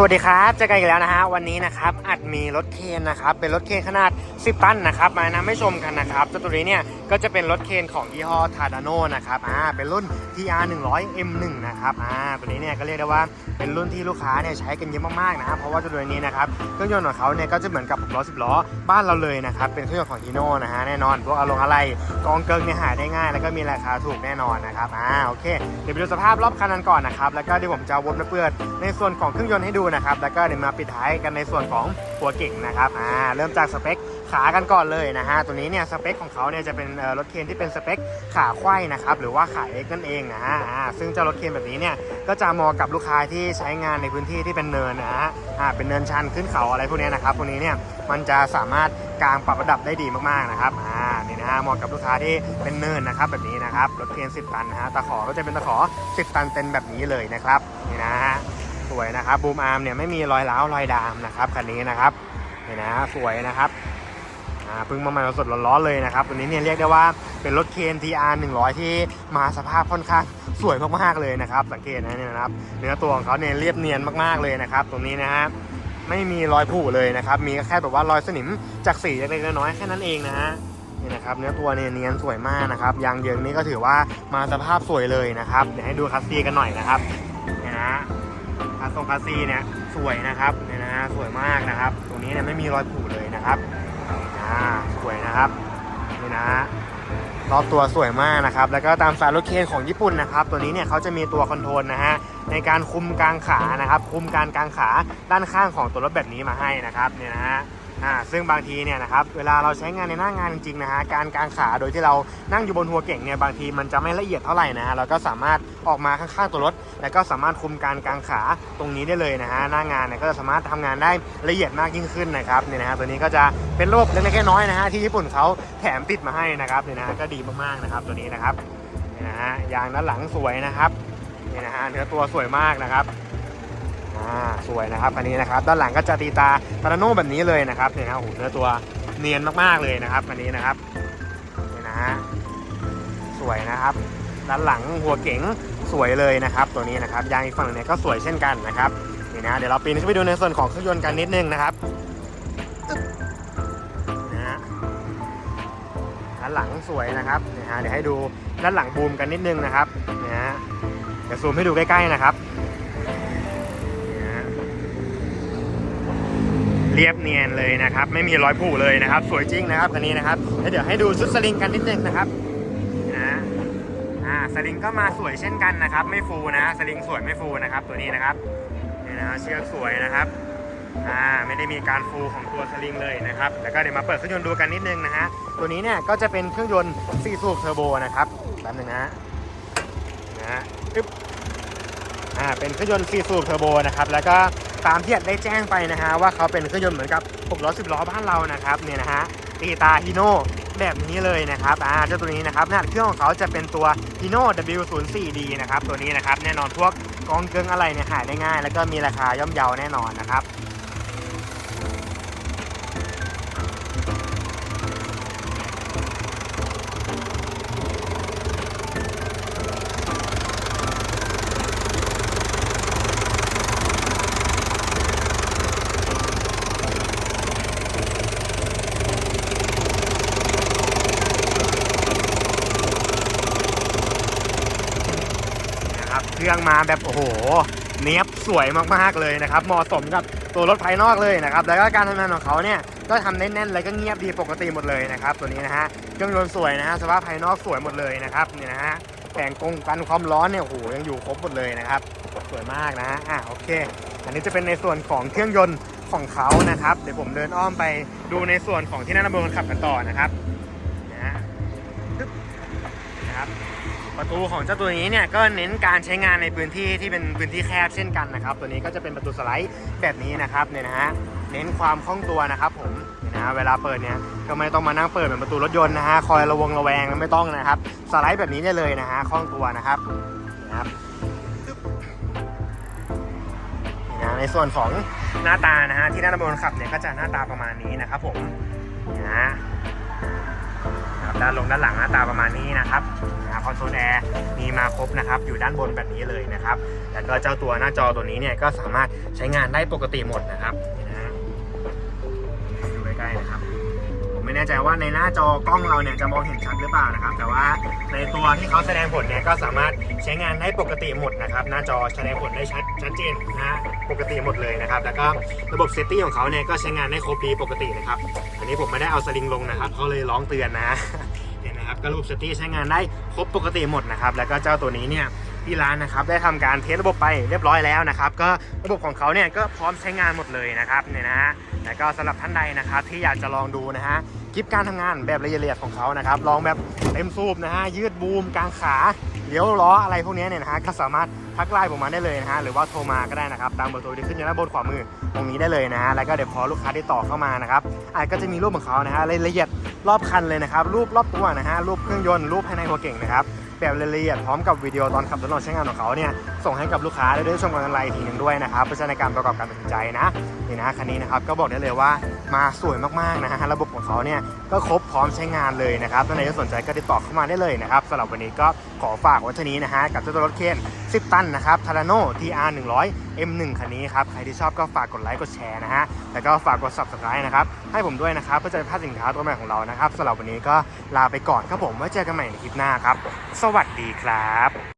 สวัสดีครับเจอกันอีกแล้วนะฮะวันนี้นะครับอัดมีรถเคนนะครับเป็นรถเคนขนาด 10 ตันนะครับมานะไม่ชมกันนะครับเจ้าตัวนี้เนี่ยก็จะเป็นรถเคนของยี่ห้อทาดาโนนะครับอ่าเป็นรุ่น TR 100 M1 นะครับอ่าตัวนี้เนี่ยก็เรียกได้ว่าเป็นรุ่นที่ลูกค้าเนี่ยใช้กันเยอะมากๆนะครับเพราะว่าเจ้าตัวนี้นะครับเครื่องยนต์ของเขาเนี่ยก็จะเหมือนกับ6ล้อ10ล้อบ้านเราเลยนะครับเป็นเครื่องยนต์ของฮีโน่นะฮะแน่นอนพวกอารมณ์อะไรกองเกิงเนี่ยหาได้ง่าย แล้วก็มีราคาถูกแน่นอนนะครับอ่าโอเคเดี๋ยวไปดูสภาพรอบคันนั้นก่อนนะครับแล้วก็เดี๋ยวผมจะวนมาเปิดในส่วนของเครื่องยนต์ให้ดูนะครับ แล้วก็เดี๋ยวมาปิดท้ายกันในส่วนของหัวเก่งนะครับอ่าเริ่มจากสเปคขากันก่อนเลยนะฮะตัวนี้เนี่ยสเปคของเขาเนี่ยจะเป็นรถเคนที่เป็นสเปคขาไขว้นะครับหรือว่าขา X นั่นเองนะฮะอ่าซึ่งเจ้ารถเคนแบบนี้เนี่ยก็จะเหมาะกับลูกค้าที่ใช้งานในพื้นที่ที่เป็นเนินนะฮะอ่าเป็นเนินชันขึ้นเขาอะไรพวกนี้นะครับพวกนี้เนี่ยมันจะสามารถกางปรับระดับได้ดีมากๆนะครับอ่านี่นะฮะเหมาะกับลูกค้าที่เป็นเนินนะครับแบบนี้นะครับรถเคน10 ตันนะฮะตะขอก็จะเป็นตะขอ 10 ตันเต็มแบบนี้เลยนะครับนี่นะฮะ สวยนะครับบูมอาร์มเนี่ยไม่มีรอยร้าวรอยดามนะครับคันนี้นะครับนี่นนะสวยนะครับเพิ่งมาใหม่สดร้อนๆเลยนะครับตัวนี้เนี่ยเรียกได้ว่าเป็นรถเคน TR 100 ที่มาสภาพค่อนข้างสวยมากๆเลยนะครับ สังเกตนะเนี่ยนะครับ เนื้อตัวของเขาเนี่ยเรียบเนียนมากๆเลยนะครับ ตรงนี้นะฮะไม่มีรอยผุเลยนะครับ มีแค่แบบว่ารอยสนิมจากสีเล็กๆน้อยๆแค่นั้นเองนะฮะนี่นะครับเนื้อตัวเนี่ยเนียนสวยมากนะครับยางเยิงนี่ก็ถือว่ามาสภาพสวยเลยนะครับเดี๋ยวให้ดูคัสซีกันหน่อยนะครับเนี่ยนะ คาทรงคาซีเนี่ยสวยนะครับเนี่ยนะสวยมากนะครับ ตรงนี้เนี่ยไม่มีรอยผุเลยนะครับอ่าสวยนะครับนี่นะรอบตัวสวยมากนะครับ แล้วก็ตามสายรถเคนของญี่ปุ่นนะครับ ตัวนี้เนี่ยเขาจะมีตัวคอนโทรลนะฮะในการคุมกลางขานะครับ คุมการกลางขาด้านข้างของตัวรถแบบนี้มาให้นะครับเนี่ยนะฮะ อ่าซึ่งบางทีเนี่ยนะครับเวลาเราใช้งานในหน้างานจริงๆนะฮะการกางขาโดยที่เรานั่งอยู่บนหัวเก่งเนี่ยบางทีมันจะไม่ละเอียดเท่าไหร่นะฮะเราก็สามารถออกมาข้างๆตัวรถ แล้วก็สามารถคุมการกางขาตรงนี้ได้เลยนะฮะหน้างานเนี่ยก็จะสามารถทำงานได้ละเอียดมากยิ่งขึ้นนะครับเนี่ยนะฮะตัวนี้ก็จะเป็นระบบเล็กๆน้อยๆนะฮะที่ญี่ปุ่นเขาแถมติดมาให้นะครับเนี่ยนะฮะก็ดีมากๆนะครับตัวนี้นะครับเนี่ยนะฮะยางด้านหลังสวยนะครับเนี่ยนะฮะเนื้อตัวสวยมากนะครับ อ่าสวยนะครับอันนี้นะครับด้านหลังก็จะตีตาตาโน่แบบนี้เลยนะครับเนี่ยนะโอ้โหเนื้อตัวเนียนมากๆเลยนะครับอันนี้นะครับนี่นะฮะสวยนะครับ ด้านหลังหัวเก๋งสวยเลยนะครับ ตัวนี้นะครับยางอีกฝั่งเนี่ยก็สวยเช่นกันนะครับนี่นะเดี๋ยวเราปีนขึ้นไปดูในส่วนของเครื่องยนต์กันนิดนึงนะครับอึ๊บนะฮะด้านหลังสวยนะครับนี่ฮะเดี๋ยวให้ดูด้านหลังบูมกันนิดนึงนะครับนี่ฮะเดี๋ยวซูมให้ดูใกล้ๆนะครับ เรียบเนียนเลยนะครับ ไม่มีรอยผุเลยนะครับ สวยจริงนะครับคันนี้นะครับแล้วเดี๋ยวให้ดูชุดสลิงกันนิดนึงนะครับนะอ่าสลิงก็มาสวยเช่นกันนะครับ ไม่ฟูนะสลิงสวยไม่ฟูนะครับ ตัวนี้นะครับนี่นะเชือกสวยนะครับอ่าไม่ได้มีการฟูของตัวสลิงเลยนะครับ แล้วก็เดี๋ยวมาเปิดเครื่องยนต์ดูกันนิดนึงนะฮะตัวนี้เนี่ยก็จะเป็นเครื่องยนต์4สูบเทอร์โบนะครับแป๊บนึงนะนะฮะอึ๊บอ่าเป็นเครื่องยนต์4สูบเทอร์โบนะครับแล้วก็ ตามที่ได้แจ้งไปนะฮะว่าเขาเป็นเครื่องยนต์เหมือนกับ6ล้อ10ล้อบ้านเรานะครับเนี่ยนะฮะตีตาฮิโน่แบบนี้เลยนะครับอ่าเจ้าตัวนี้นะครับหน้าเครื่องของเขาจะเป็นตัว Hino W04D นะครับตัวนี้นะครับแน่นอนพวกกองเกิงอะไรเนี่ยหาได้ง่าย แล้วก็มีราคาย่อมเยาแน่นอนนะครับ รื่องมาแบบโอ้โหเนี้ยบสวยมากๆเลยนะครับเหมาะสมกับตัวรถภายนอกเลยนะครับแล้วก็การทำงานของเขาเนี่ยก็ทำได้แน่นๆเลยก็เงียบดีปกติหมดเลยนะครับตัวนี้นะฮะเครื่องยนต์สวยนะฮะสภาพภายนอกสวยหมดเลยนะครับเนี่ยนะฮะแผงกงกันความร้อนเนี่ยโอ้โหยังอยู่ครบหมดเลยนะครับสวยมากนะฮะอะโอเค อันนี้จะเป็นในส่วนของเครื่องยนต์ของเขานะครับ เดี๋ยวผมเดินอ้อมไปดูในส่วนของที่นั่งบนคนขับกันต่อนะครับ ประตูของเจ้าตัวนี้เนี่ยก็เน้นการใช้งานในพื้นที่ที่เป็นพื้นที่แคบเช่นกันนะครับ ตัวนี้ก็จะเป็นประตูสไลด์แบบนี้นะครับเนี่ยนะฮะเน้นความคล่องตัวนะครับผมเนี่ยนะเวลาเปิดเนี่ยก็ไม่ต้องมานั่งเปิดเหมือนประตูรถยนต์นะฮะคอยระวงระแวงไม่ต้องนะครับสไลด์แบบนี้ได้เลยนะฮะคล่องตัวนะครับนะครับนะในส่วนของหน้าตานะฮะที่หน้าระบบคนขับเนี่ยก็จะหน้าตาประมาณนี้นะครับผมนะ ฮะครับด้านลงด้านหลังหน้าตาประมาณนี้นะครับคอนโซลแอร์มีมาครบนะครับอยู่ด้านบนแบบนี้เลยนะครับแล้วก็เจ้าตัวหน้าจอตัวนี้เนี่ยก็สามารถใช้งานได้ปกติหมดนะครับดูใกล้ๆนะครับ ไม่แน่ใจว่าในหน้าจอกล้องเราเนี่ยจะมองเห็นชัดหรือเปล่านะครับ แต่ว่าในตัวที่เขาแสดงผลเนี่ยก็สามารถใช้งานได้ปกติหมดนะครับ หน้าจอแสดงผลได้ชัดชัดเจนนะปกติหมดเลยนะครับ แล้วก็ระบบเซฟตี้ของเขาเนี่ยก็ใช้งานได้ครบดีปกตินะครับ อันนี้ผมไม่ได้เอาสลิงลงนะครับเขาเลยร้องเตือนนะฮะเนี่ยนะครับก็ระบบเซฟตี้ใช้งานได้ครบปกติหมดนะครับ แล้วก็เจ้าตัวนี้เนี่ยที่ร้านนะครับได้ทำการเทสระบบไปเรียบร้อยแล้วนะครับ ก็ระบบของเขาเนี่ยก็พร้อมใช้งานหมดเลยนะครับเนี่ยนะฮะแล้วก็สำหรับท่านใดนะครับที่อยากจะลองดูนะฮะ คลิปการทำงานแบบละเอียดของเขานะครับ ลองแบบเต็มสูบนะฮะ ยืดบูมกลางขาเลี้ยวล้ออะไรพวกนี้เนี่ยนะฮะ ก็สามารถทักไลน์ผมมาได้เลยนะฮะ หรือว่าโทรมาก็ได้นะครับ ตามเบอร์โทรที่ขึ้นอยู่ด้านบนขวามือตรงนี้ได้เลยนะฮะ แล้วก็เดี๋ยวพอลูกค้าที่ต่อเข้ามานะครับอาจก็จะมีรูปของเขานะฮะรายละเอียดรอบคันเลยนะครับ รูปรอบตัวนะฮะ รูปเครื่องยนต์ รูปภายในหัวเก่งนะครับ แบบละเอียดพร้อมกับวิดีโอตอนขับทดลองใช้งานของเขาเนี่ยส่งให้กับลูกค้าได้ด้วยชมกันไลน์ทีหนึ่งด้วยนะครับเพื่อใช้ในการประกอบการตัดสินใจนะนี่นะคันนี้นะครับก็บอกได้เลยว่ามาสวยมากๆนะฮะระบบของเขาเนี่ยก็ครบพร้อมใช้งานเลยนะครับท่านใดที่สนใจก็ติดต่อเข้ามาได้เลยนะครับสำหรับวันนี้ก็ขอฝากไว้เท่านี้นะฮะกับเจ้าตัวรถเคน10 ตันนะครับทาราโน่ TR 100 M1 คันนี้ครับใครที่ชอบก็ฝากกดไลค์กดแชร์นะฮะแล้วก็ฝากกด subscribe นะครับให้ผมด้วยนะครับเพื่อจะพลาดสินค้าตัวใหม่ของเรานะครับสำหรับวันนี้ก็ลาไปก่อนครับผมไว้เจอกันใหม่ในคลิปหน้าครับ สวัสดีครับ